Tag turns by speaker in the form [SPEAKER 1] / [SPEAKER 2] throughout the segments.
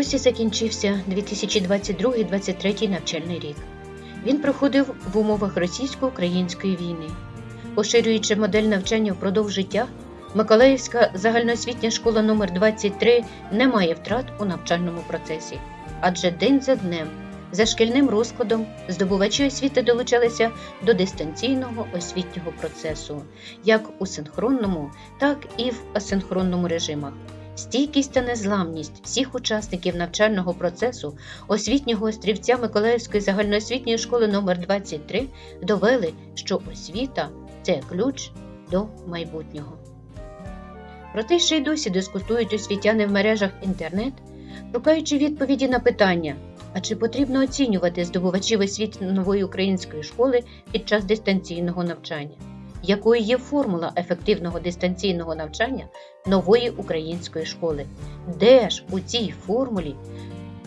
[SPEAKER 1] Ось закінчився 2022-2023 навчальний рік. Він проходив в умовах російсько-української війни. Поширюючи модель навчання впродовж життя, Миколаївська загальноосвітня школа номер 23 не має втрат у навчальному процесі, адже день за днем, за шкільним розкладом, здобувачі освіти долучалися до дистанційного освітнього процесу, як у синхронному, так і в асинхронному режимах. Стійкість та незламність всіх учасників навчального процесу освітнього острівця Миколаївської загальноосвітньої школи номер 23 довели, що освіта це ключ до майбутнього. Проте ще й досі дискутують освітяни в мережах інтернет, шукаючи відповіді на питання, а чи потрібно оцінювати здобувачів освіти нової української школи під час дистанційного навчання? Якою є формула ефективного дистанційного навчання нової української школи? Де ж у цій формулі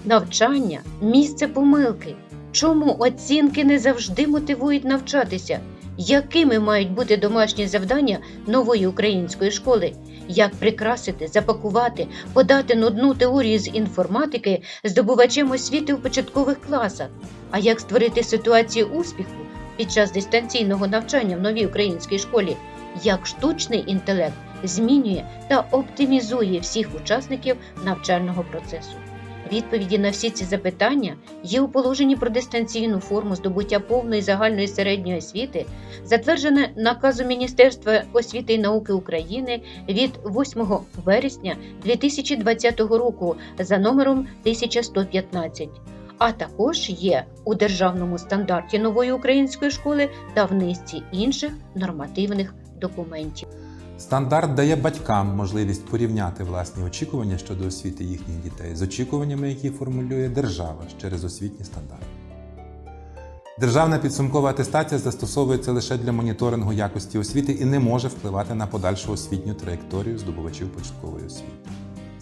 [SPEAKER 1] навчання місце помилки? Чому оцінки не завжди мотивують навчатися? Якими мають бути домашні завдання нової української школи? Як прикрасити, запакувати, подати нудну теорію з інформатики здобувачем освіти в початкових класах? А як створити ситуацію успіху під час дистанційного навчання в новій українській школі? Як штучний інтелект змінює та оптимізує всіх учасників навчального процесу? Відповіді на всі ці запитання є у положенні про дистанційну форму здобуття повної загальної середньої освіти, затверджене наказом Міністерства освіти і науки України від 8 вересня 2020 року за номером 1115, а також є у державному стандарті нової української школи та в низці інших нормативних документів.
[SPEAKER 2] Стандарт дає батькам можливість порівняти власні очікування щодо освіти їхніх дітей з очікуваннями, які формулює держава через освітні стандарти. Державна підсумкова атестація застосовується лише для моніторингу якості освіти і не може впливати на подальшу освітню траєкторію здобувачів початкової освіти.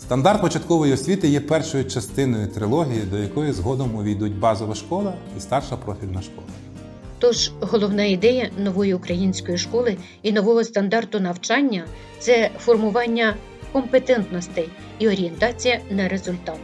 [SPEAKER 2] Стандарт початкової освіти є першою частиною трилогії, до якої згодом увійдуть базова школа і старша профільна школа.
[SPEAKER 1] Тож головна ідея нової української школи і нового стандарту навчання це формування компетентностей і орієнтація на результат,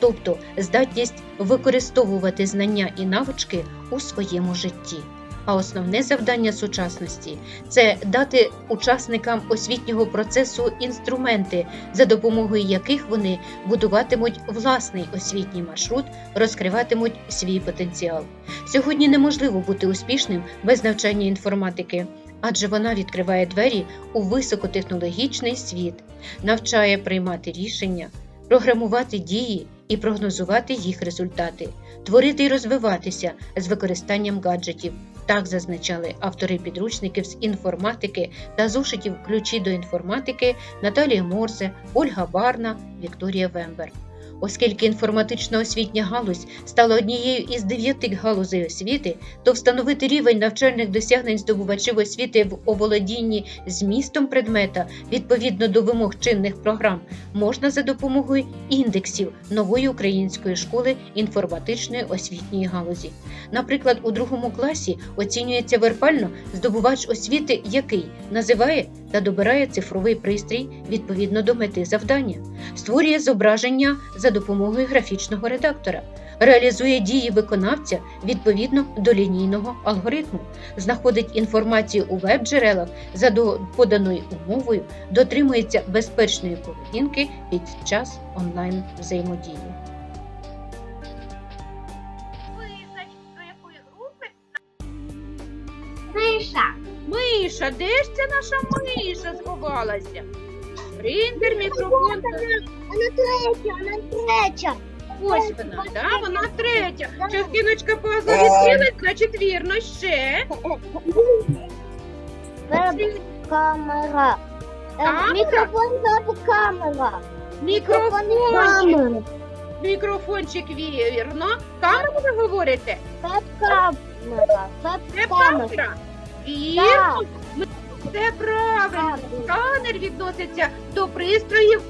[SPEAKER 1] тобто здатність використовувати знання і навички у своєму житті. А основне завдання сучасності це дати учасникам освітнього процесу інструменти, за допомогою яких вони будуватимуть власний освітній маршрут, розкриватимуть свій потенціал. Сьогодні неможливо бути успішним без навчання інформатики, адже вона відкриває двері у високотехнологічний світ, навчає приймати рішення, програмувати дії і прогнозувати їх результати, творити і розвиватися з використанням гаджетів. Так зазначали автори підручників з інформатики та зошитів ключі до інформатики Наталія Морзе, Ольга Барна, Вікторія Вембер. Оскільки інформатично-освітня галузь стала однією із дев'яти галузей освіти, то встановити рівень навчальних досягнень здобувачів освіти в оволодінні змістом предмета відповідно до вимог чинних програм можна за допомогою індексів нової української школи інформатичної освітньої галузі. Наприклад, у другому класі оцінюється вербально здобувач освіти, який називає та добирає цифровий пристрій відповідно до мети завдання, створює зображення за допомогою графічного редактора, реалізує дії виконавця відповідно до лінійного алгоритму, знаходить інформацію у веб-джерелах за поданою умовою, дотримується безпечної поведінки під час онлайн взаємодії.
[SPEAKER 3] Миша,
[SPEAKER 4] де ж ця наша миша сховалася? Принтер, мікрофон.
[SPEAKER 3] Вона третя, вона третя.
[SPEAKER 4] Ось вона, да? вона третя. Частиночка пазла відкрилась, значить вірно ще.
[SPEAKER 3] Веб-камера. Е,
[SPEAKER 4] Камера?
[SPEAKER 3] Мікрофон веб-камера.
[SPEAKER 4] Мікрофончик.
[SPEAKER 3] Камера.
[SPEAKER 4] Мікрофончик вірно. Камеру ви говорите?
[SPEAKER 3] Веб-камера.
[SPEAKER 4] Це
[SPEAKER 3] Веб-камера.
[SPEAKER 4] камера. Вірно.
[SPEAKER 3] Так.
[SPEAKER 4] Це правильно. Сканер відноситься до пристроїв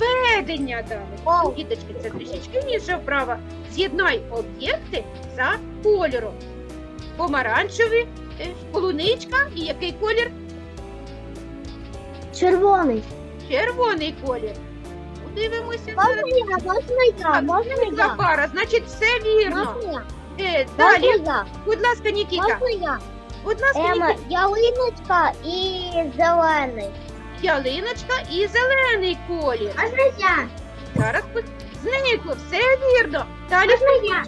[SPEAKER 4] ведення даних. Діточки, це трішечки інша вправа. З'єднай об'єкти за кольором. Помаранчевий, е, полуничка і який колір?
[SPEAKER 3] червоний.
[SPEAKER 4] Червоний колір. Дивимося.
[SPEAKER 3] Можна я? Можна я? Можна я?
[SPEAKER 4] пара, значить все вірно.
[SPEAKER 3] Можна я?
[SPEAKER 4] Е, далі,
[SPEAKER 3] Можна я?
[SPEAKER 4] будь ласка, Нікіта.
[SPEAKER 3] Можна я?
[SPEAKER 4] Будь ласка,
[SPEAKER 3] Ема, ялиночка і зелений.
[SPEAKER 4] Ялиночка і зелений колір.
[SPEAKER 3] Можна я?
[SPEAKER 4] Зараз по- зникло, все вірно. Далі,
[SPEAKER 3] я?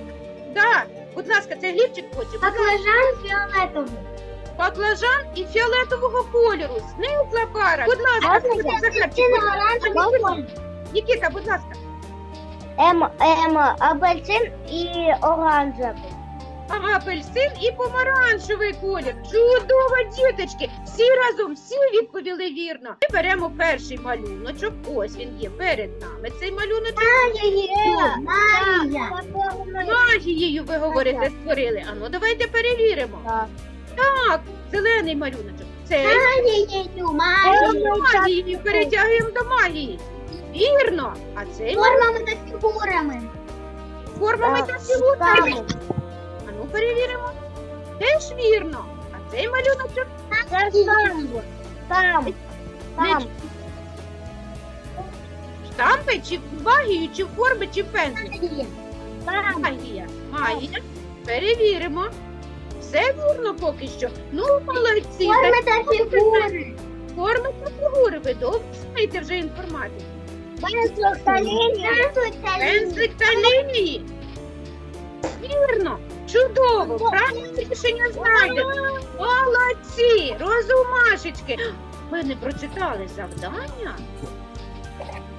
[SPEAKER 4] да. Будь ласка, це глібчик хоче. Будь ласка.
[SPEAKER 3] Баклажан фіолетовий.
[SPEAKER 4] Баклажан і фіолетового кольору. Зникла пара. Будь ласка,
[SPEAKER 3] Можна я? На оранжевий?
[SPEAKER 4] Нікіта, будь ласка.
[SPEAKER 3] Ема, ема, апельсин і оранжевий.
[SPEAKER 4] Апельсин і помаранчевий колір. Чудово, діточки! Всі разом, всі відповіли вірно. Ми беремо перший малюночок. Ось він є перед нами. Цей малюночок
[SPEAKER 3] Магія! Магія!
[SPEAKER 4] магією, ви говорите, створили. Ану, давайте перевіримо.
[SPEAKER 3] Так.
[SPEAKER 4] Так, зелений малюночок. Це
[SPEAKER 3] Магією! Магією!
[SPEAKER 4] магією перетягуємо до магії. Вірно. А цей
[SPEAKER 3] Формами та фігурами.
[SPEAKER 4] формами та фігурами. Перевіримо. Теж вірно. А цей малюночок
[SPEAKER 3] Це там. Там. Там.
[SPEAKER 4] штампи, чи магію, чи форми, чи пензлі.
[SPEAKER 3] Там.
[SPEAKER 4] Магія. Магія. Перевіримо. Все вірно поки що. Ну, молодці.
[SPEAKER 3] Форми та фігури.
[SPEAKER 4] Форми та фігури. Ви добре знаєте вже інформацію.
[SPEAKER 3] Пензлик та лінія.
[SPEAKER 4] Пензлик та лінії. Вірно. Чудово. Правильне рішення знайдено. Молодці. Розумашечки. Ви не прочитали завдання?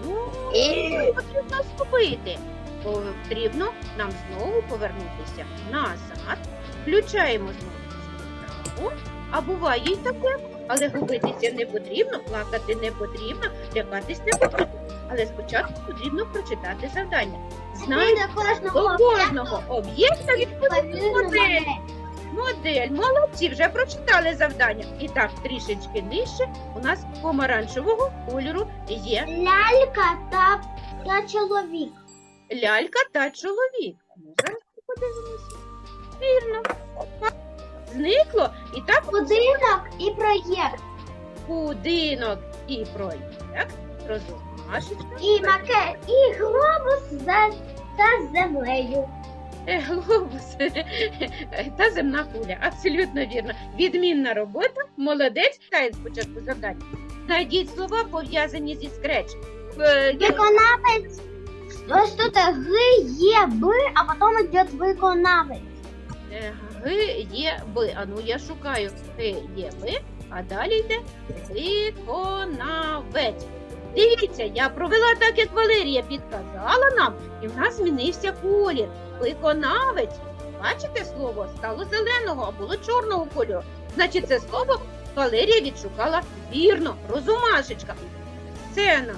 [SPEAKER 4] Ну, що потрібно зробити? Потрібно нам знову повернутися назад. Включаємо знову. А буває й таке, але губитися не потрібно, плакати не потрібно, лякатись не потрібно. Але спочатку потрібно прочитати завдання.
[SPEAKER 3] Знайде
[SPEAKER 4] до кожного об'єкта відповідну модель. Модель, молодці, вже прочитали завдання. І так, трішечки нижче у нас помаранчевого кольору є
[SPEAKER 3] Лялька та, та чоловік.
[SPEAKER 4] лялька та чоловік. Ну, зараз подивимося. Вірно. Зникло і так
[SPEAKER 3] Будинок і проєкт.
[SPEAKER 4] будинок і проєкт. Розумашечка.
[SPEAKER 3] І макет, і глобус за, за землею.
[SPEAKER 4] Е, Глобус та земна куля. Абсолютно вірно. Відмінна робота. Молодець. Читаємо спочатку завдання. Знайдіть слова, пов'язані зі скреч. Е, я-
[SPEAKER 3] Виконавець. Ось тут Г, Є, Б, а потім йде виконавець.
[SPEAKER 4] Е, Г є Б. А ну я шукаю Г є Б, а далі йде виконавець. Дивіться, я провела так, як Валерія підказала нам, і в нас змінився колір. Виконавець. Бачите слово? Стало зеленого, а було чорного кольору. Значить, це слово Валерія відшукала вірно. Розумашечка. Сцена.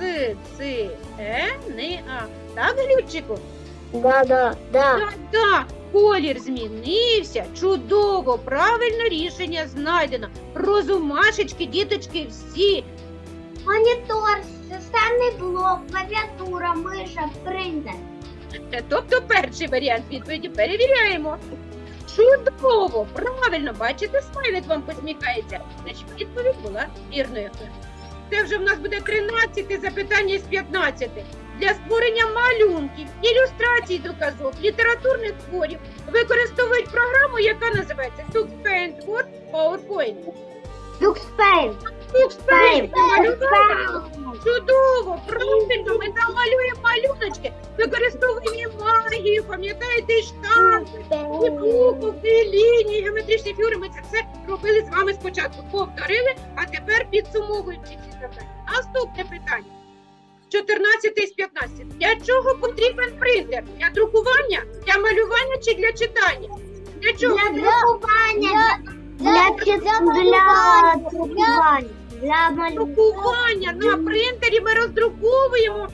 [SPEAKER 4] С, Ц, Е, Н, А. Так, Глючику?
[SPEAKER 3] Да, да, да.
[SPEAKER 4] Так, так, колір змінився. Чудово, правильне рішення знайдено. Розумашечки, діточки, всі.
[SPEAKER 3] Монітор, системний блок, клавіатура, миша, принтер.
[SPEAKER 4] Е, Тобто перший варіант відповіді перевіряємо. Чудово, правильно, бачите, смайлик вам посміхається. Значить, відповідь була вірною. Це вже в нас буде 13 запитання з 15. Для створення малюнків, ілюстрацій до казок, літературних творів використовують програму, яка називається TuxPaint Word PowerPoint.
[SPEAKER 3] Люкспейн.
[SPEAKER 4] Чудово, правильно, ми там малюємо малюночки, використовуємо магію, пам'ятаєте, і штампи, і буковки, лінії, геометричні фігури. Ми це все робили з вами спочатку. Повторили, а тепер підсумовуючи ці завдання. Наступне питання. 14 з 15. Для чого потрібен принтер? Для друкування, для малювання чи для читання? Для чого?
[SPEAKER 3] Для друкування. Для для друкування. Для
[SPEAKER 4] друкування на принтері ми роздруковуємо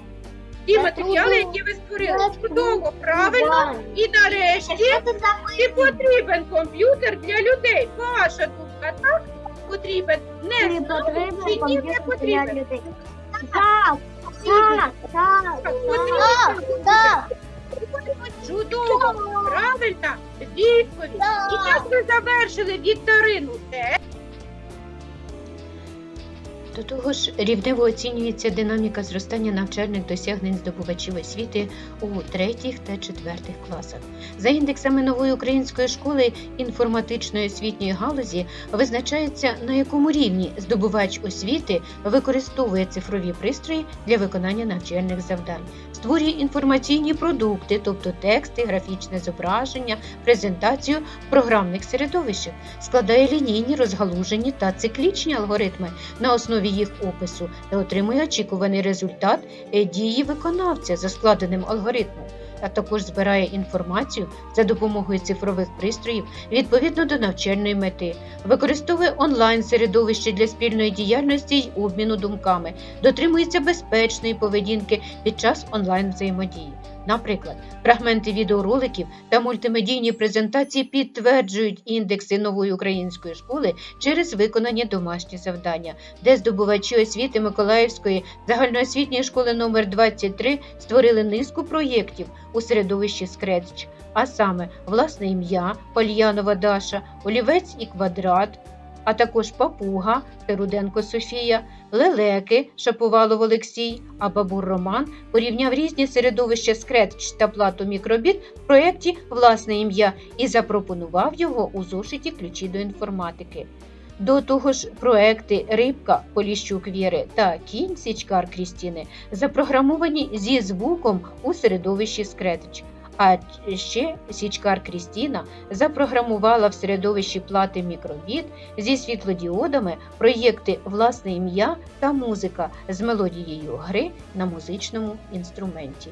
[SPEAKER 4] ті матеріали, які ви створили. Чудово, правильно. І нарешті і потрібен комп'ютер для людей. Ваша думка, так? Потрібен. Не
[SPEAKER 3] потрібен
[SPEAKER 4] чи ні, не
[SPEAKER 3] для
[SPEAKER 4] потрібен.
[SPEAKER 3] людей. Так, так, так,
[SPEAKER 4] Потрібен.
[SPEAKER 3] так.
[SPEAKER 4] Чудово, правильна відповідь. І як ви завершили вікторину? Те
[SPEAKER 1] До того ж, рівнево оцінюється динаміка зростання навчальних досягнень здобувачів освіти у третіх та четвертих класах. За індексами нової української школи інформатичної освітньої галузі визначається на якому рівні здобувач освіти використовує цифрові пристрої для виконання навчальних завдань, створює інформаційні продукти, тобто тексти, графічне зображення, презентацію програмних середовищах, складає лінійні, розгалужені та циклічні алгоритми. На основі їх опису та отримує очікуваний результат е, дії виконавця за складеним алгоритмом, а також збирає інформацію за допомогою цифрових пристроїв відповідно до навчальної мети, використовує онлайн середовище для спільної діяльності й обміну думками, дотримується безпечної поведінки під час онлайн взаємодії. Наприклад, фрагменти відеороликів та мультимедійні презентації підтверджують індекси нової української школи через виконані домашні завдання, де здобувачі освіти Миколаївської загальноосвітньої школи номер 23 створили низку проєктів у середовищі Scratch, а саме власне ім'я Пальянова Даша, Олівець і квадрат, а також Папуга Руденко Софія, Лелеки Шаповалов Олексій, а Бабур Роман порівняв різні середовища Scratch та плату мікробіт в проєкті Власне ім'я і запропонував його у зошиті ключі до інформатики. До того ж, проекти Рибка Поліщук Віри та Кінь Січкар Крістіни запрограмовані зі звуком у середовищі Scratch. А ще Січкар Крістіна запрограмувала в середовищі плати мікробіт зі світлодіодами проєкти Власне ім'я та музика з мелодією гри на музичному інструменті.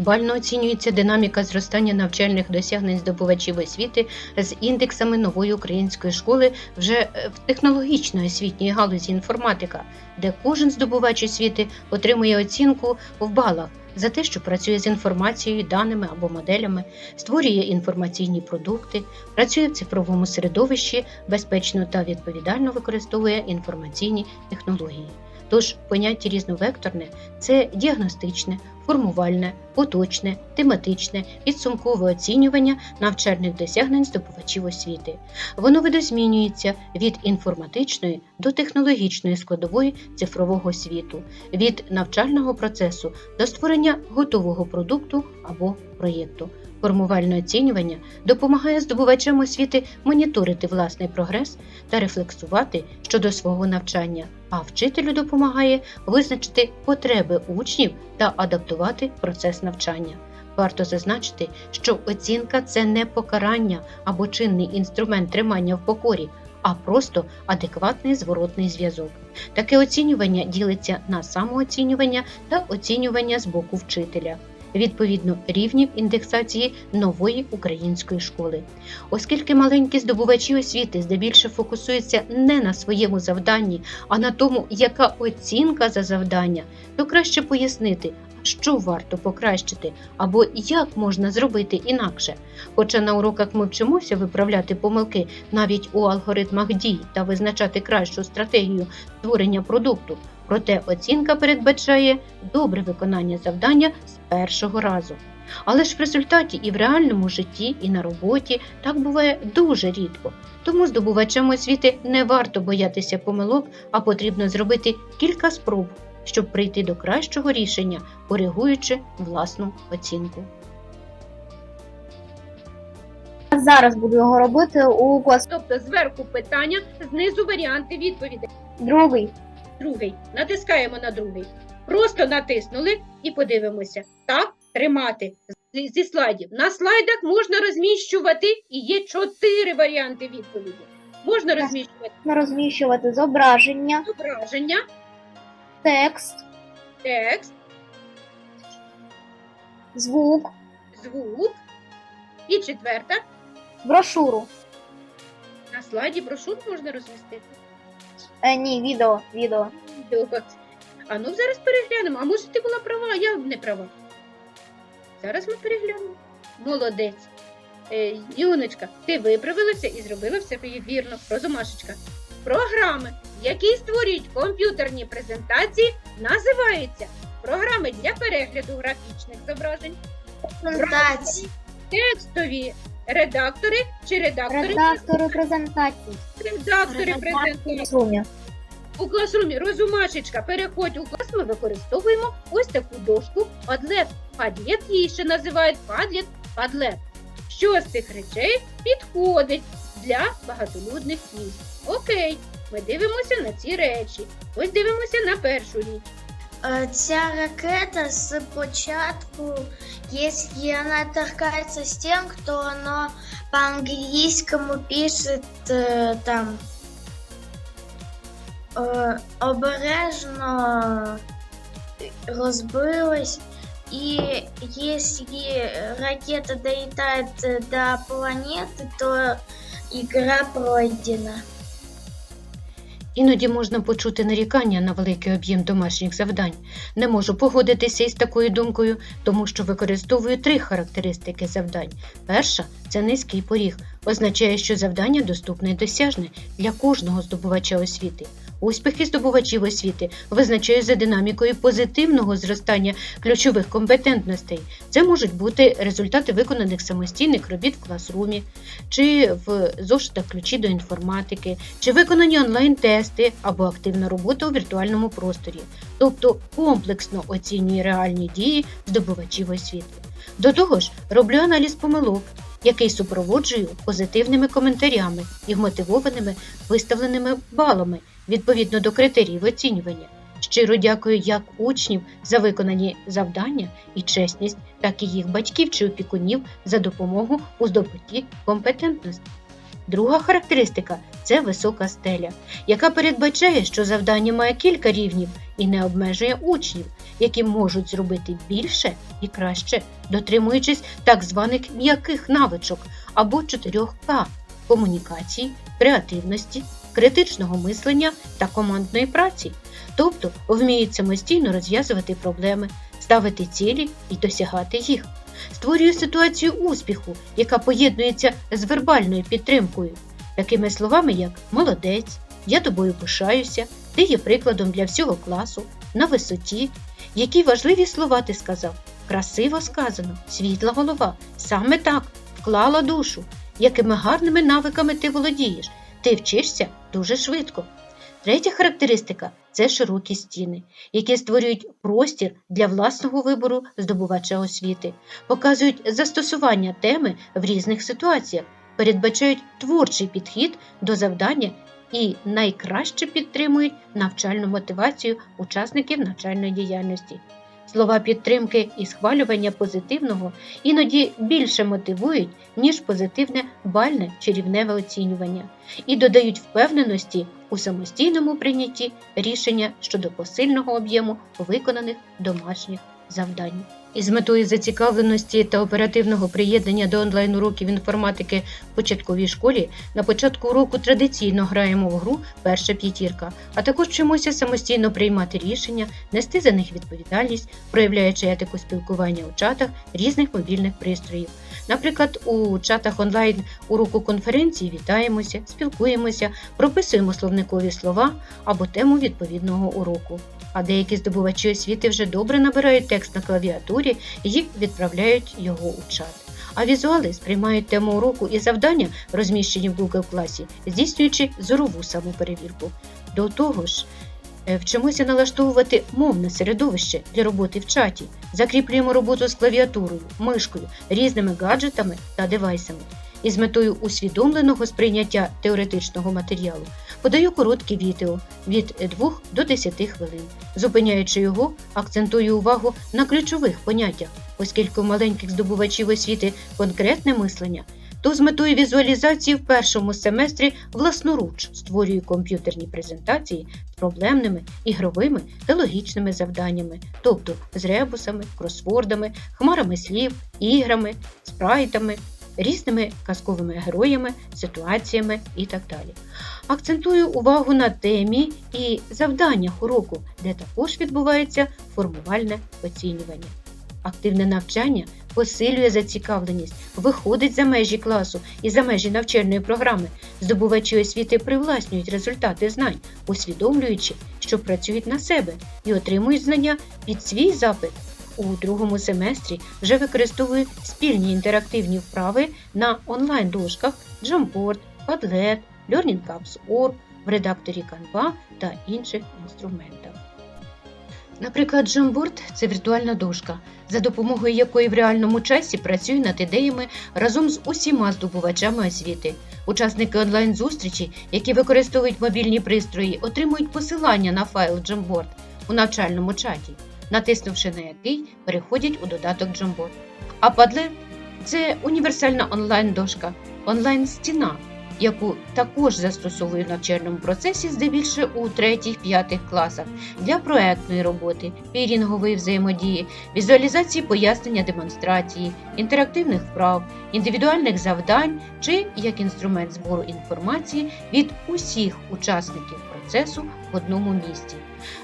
[SPEAKER 1] Бально оцінюється динаміка зростання навчальних досягнень здобувачів освіти з індексами нової української школи вже е, в технологічної освітньої галузі інформатика, де кожен здобувач освіти отримує оцінку в балах за те, що працює з інформацією, даними або моделями, створює інформаційні продукти, працює в цифровому середовищі, безпечно та відповідально використовує інформаційні технології. Тож поняття різновекторне це діагностичне, формувальне, поточне, тематичне, підсумкове оцінювання навчальних досягнень здобувачів освіти. Воно видозмінюється від інформатичної до технологічної складової цифрового світу, від навчального процесу до створення готового продукту або проєкту. Формувальне оцінювання допомагає здобувачам освіти моніторити власний прогрес та рефлексувати щодо свого навчання, а вчителю допомагає визначити потреби учнів та адаптувати процес навчання. Варто зазначити, що оцінка це не покарання або чинний інструмент тримання в покорі, а просто адекватний зворотний зв'язок. Таке оцінювання ділиться на самооцінювання та оцінювання з боку вчителя. Відповідно рівнів індексації нової української школи, оскільки маленькі здобувачі освіти здебільшого фокусуються не на своєму завданні, а на тому, яка оцінка за завдання, то краще пояснити, що варто покращити або як можна зробити інакше. Хоча на уроках ми вчимося виправляти помилки навіть у алгоритмах дій та визначати кращу стратегію створення продукту, проте оцінка передбачає добре виконання завдання з першого разу. Але ж в результаті і в реальному житті, і на роботі так буває дуже рідко. Тому здобувачам освіти не варто боятися помилок, а потрібно зробити кілька спроб, щоб прийти до кращого рішення, коригуючи власну оцінку.
[SPEAKER 3] Зараз буду його робити у клас
[SPEAKER 4] Тобто зверху питання, знизу варіанти відповідей.
[SPEAKER 3] другий.
[SPEAKER 4] Другий. Натискаємо на другий. Просто натиснули і подивимося. Так, тримати зі, слайдів. На слайдах можна розміщувати і є чотири варіанти відповіді. Можна розміщувати
[SPEAKER 3] Розміщувати зображення,
[SPEAKER 4] зображення,
[SPEAKER 3] текст,
[SPEAKER 4] текст,
[SPEAKER 3] звук,
[SPEAKER 4] звук. І четверта.
[SPEAKER 3] брошуру.
[SPEAKER 4] На слайді брошур можна розмістити.
[SPEAKER 3] Е, ні, відео, відео.
[SPEAKER 4] Добре. А ну зараз переглянемо. А може ти була права, а я не права. Зараз ми переглянемо. Молодець. Е, Юночка, ти виправилася і зробила все вірно. Розумашечка. Програми, які створюють комп'ютерні презентації, називаються програми для перегляду графічних зображень,
[SPEAKER 3] Презентації.
[SPEAKER 4] текстові редактори чи редактори,
[SPEAKER 3] Редактори презентації.
[SPEAKER 4] редактори презентації. У класрумі розумашечка, переходь у клас, ми використовуємо ось таку дошку Padlet. Padlet її ще називають Padlet, Padlet. Що з цих речей підходить для багатолюдних місць? Окей, ми дивимося на ці речі. Ось дивимося на першу річ.
[SPEAKER 3] Ця ракета з початку, якщо вона торкається стінок, то вона по-англійському пише е, там е, обережно розбилась. І якщо ракета долетает до планети, то игра пройдена.
[SPEAKER 1] Іноді можна почути нарікання на великий об'єм домашніх завдань. Не можу погодитися із такою думкою, тому що використовую три характеристики завдань. Перша це низький поріг, означає, що завдання доступне і досяжне для кожного здобувача освіти. Успіхи здобувачів освіти визначають за динамікою позитивного зростання ключових компетентностей. Це можуть бути результати виконаних самостійних робіт в класрумі, чи в зошитах ключі до інформатики, чи виконані онлайн-тести або активна робота у віртуальному просторі, тобто комплексно оцінює реальні дії здобувачів освіти. До того ж, роблю аналіз помилок, який супроводжую позитивними коментарями і вмотивованими виставленими балами відповідно до критеріїв оцінювання. Щиро дякую як учнів за виконані завдання і чесність, так і їх батьків чи опікунів за допомогу у здобутті компетентності. Друга характеристика це висока стеля, яка передбачає, що завдання має кілька рівнів і не обмежує учнів, які можуть зробити більше і краще, дотримуючись так званих м'яких навичок або 4К комунікації, креативності, критичного мислення та командної праці, тобто вміють самостійно розв'язувати проблеми, ставити цілі і досягати їх. Створює ситуацію успіху, яка поєднується з вербальною підтримкою, такими словами, як молодець, я тобою пишаюся, ти є прикладом для всього класу, на висоті, які важливі слова ти сказав. Красиво сказано, світла голова, саме так, вклала душу, якими гарними навиками ти володієш, ти вчишся дуже швидко. Третя характеристика це широкі стіни, які створюють простір для власного вибору здобувача освіти, показують застосування теми в різних ситуаціях, передбачають творчий підхід до завдання і найкраще підтримують навчальну мотивацію учасників навчальної діяльності. Слова підтримки і схвалювання позитивного іноді більше мотивують, ніж позитивне бальне чи рівневе оцінювання, і додають впевненості у самостійному прийнятті рішення щодо посильного об'єму виконаних домашніх завдань. Із метою зацікавленості та оперативного приєднання до онлайн-уроків інформатики в початковій школі на початку уроку традиційно граємо в гру Перша п'ятірка, а також вчимося самостійно приймати рішення, нести за них відповідальність, проявляючи етику спілкування у чатах різних мобільних пристроїв. Наприклад, у чатах онлайн уроку конференції вітаємося, спілкуємося, прописуємо словникові слова або тему відповідного уроку. А деякі здобувачі освіти вже добре набирають текст на клавіатурі і відправляють його у чат. А візуали сприймають тему уроку і завдання, розміщені в Google класі, здійснюючи зорову самоперевірку. До того ж, е, вчимося налаштовувати мовне середовище для роботи в чаті, закріплюємо роботу з клавіатурою, мишкою, різними гаджетами та девайсами. І з метою усвідомленого сприйняття теоретичного матеріалу подаю короткі відео від 2 до 10 хвилин. Зупиняючи його, акцентую увагу на ключових поняттях, оскільки у маленьких здобувачів освіти конкретне мислення, то з метою візуалізації в першому семестрі власноруч створюю комп'ютерні презентації з проблемними, ігровими та логічними завданнями, тобто з ребусами, кросвордами, хмарами слів, іграми, спрайтами, різними казковими героями, ситуаціями і так далі. Акцентую увагу на темі і завданнях уроку, де також відбувається формувальне оцінювання. Активне навчання посилює зацікавленість, виходить за межі класу і за межі навчальної програми. Здобувачі освіти привласнюють результати знань, усвідомлюючи, що працюють на себе і отримують знання під свій запит. У другому семестрі вже використовують спільні інтерактивні вправи на онлайн-дошках Jamboard, Padlet, Learning Apps.org, в редакторі Canva та інших інструментах. Наприклад, Jamboard – це віртуальна дошка, за допомогою якої в реальному часі працюю над ідеями разом з усіма здобувачами освіти. Учасники онлайн-зустрічі, які використовують мобільні пристрої, отримують посилання на файл Jamboard у навчальному чаті, натиснувши на який переходять у додаток Jumbo. А Padlet – це універсальна онлайн-дошка, онлайн-стіна, яку також застосовую в навчальному процесі здебільше у 3-5 класах для проектної роботи, пірінгової взаємодії, візуалізації пояснення демонстрації, інтерактивних вправ, індивідуальних завдань чи як інструмент збору інформації від усіх учасників процесу в одному місці.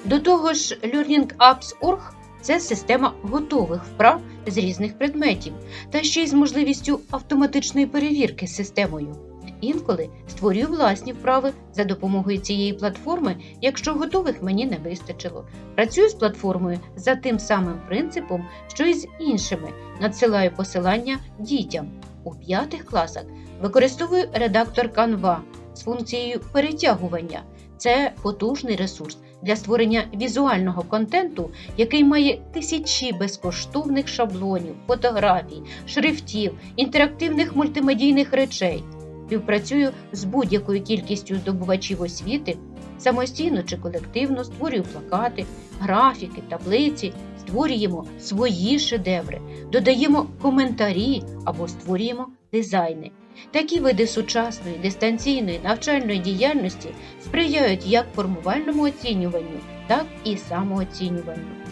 [SPEAKER 1] До того ж, Learning Apps.org – це система готових вправ з різних предметів, та ще й з можливістю автоматичної перевірки системою. Інколи створюю власні вправи за допомогою цієї платформи, якщо готових мені не вистачило. Працюю з платформою за тим самим принципом, що і з іншими. Надсилаю посилання дітям. У п'ятих класах використовую редактор Canva з функцією перетягування. Це потужний ресурс для створення візуального контенту, який має тисячі безкоштовних шаблонів, фотографій, шрифтів, інтерактивних мультимедійних речей. Співпрацюю з будь-якою кількістю здобувачів освіти, самостійно чи колективно створюю плакати, графіки, таблиці, створюємо свої шедеври, додаємо коментарі або створюємо дизайни. Такі види сучасної дистанційної навчальної діяльності сприяють як формувальному оцінюванню, так і самооцінюванню.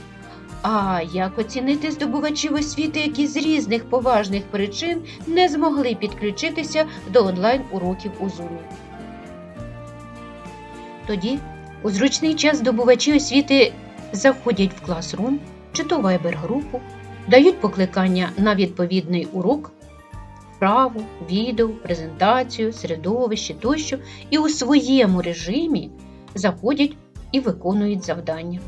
[SPEAKER 1] А як оцінити здобувачів освіти, які з різних поважних причин не змогли підключитися до онлайн-уроків у Zoom? Тоді у зручний час здобувачі освіти заходять в класрум чи то вайбер-групу, дають покликання на відповідний урок, вправу, відео, презентацію, середовище тощо, і у своєму режимі заходять і виконують завдання.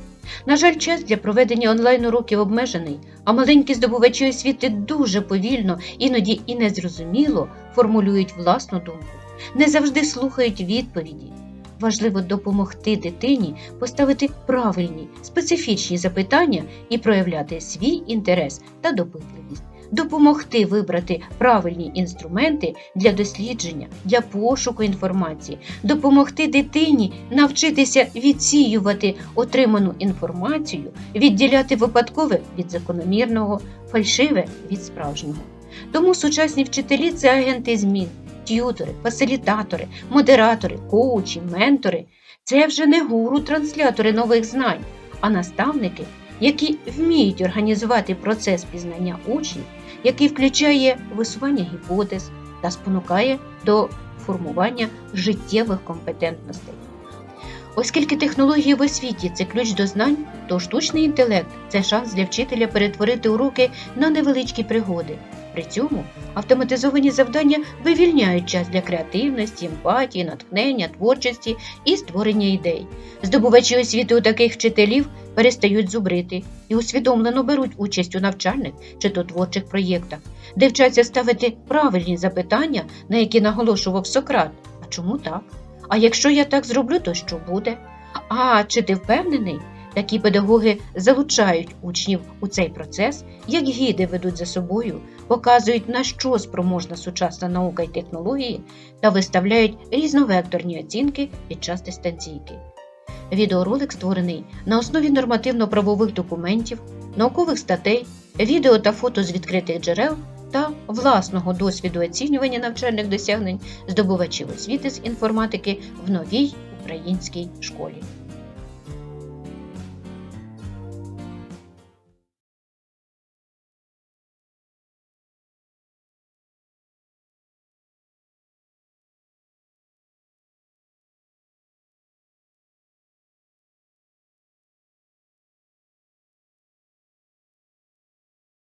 [SPEAKER 1] На жаль, час для проведення онлайн-уроків обмежений, а маленькі здобувачі освіти дуже повільно, іноді і незрозуміло формулюють власну думку, не завжди слухають відповіді. Важливо допомогти дитині поставити правильні, специфічні запитання і проявляти свій інтерес та допитливість, допомогти вибрати правильні інструменти для дослідження, для пошуку інформації, допомогти дитині навчитися відсіювати отриману інформацію, відділяти випадкове від закономірного, фальшиве від справжнього. Тому сучасні вчителі це агенти змін, т'ютори, фасилітатори, модератори, коучі, ментори. Це вже не гуру-транслятори нових знань, а наставники, які вміють організувати процес пізнання учнів, який включає висування гіпотез та спонукає до формування життєвих компетентностей. Оскільки технології в освіті це ключ до знань, то штучний інтелект це шанс для вчителя перетворити уроки на невеличкі пригоди. При цьому автоматизовані завдання вивільняють час для креативності, емпатії, натхнення, творчості і створення ідей. Здобувачі освіти у таких вчителів перестають зубрити і усвідомлено беруть участь у навчальних чи то творчих проєктах, де вчаться ставити правильні запитання, на які наголошував Сократ. А чому так? А якщо я так зроблю, то що буде? А чи ти впевнений? Такі педагоги залучають учнів у цей процес, як гіди ведуть за собою, показують, на що спроможна сучасна наука і технології, та виставляють різновекторні оцінки під час дистанційки. Відеоролик створений на основі нормативно-правових документів, наукових статей, відео та фото з відкритих джерел та власного досвіду оцінювання навчальних досягнень здобувачів освіти з інформатики в новій українській школі.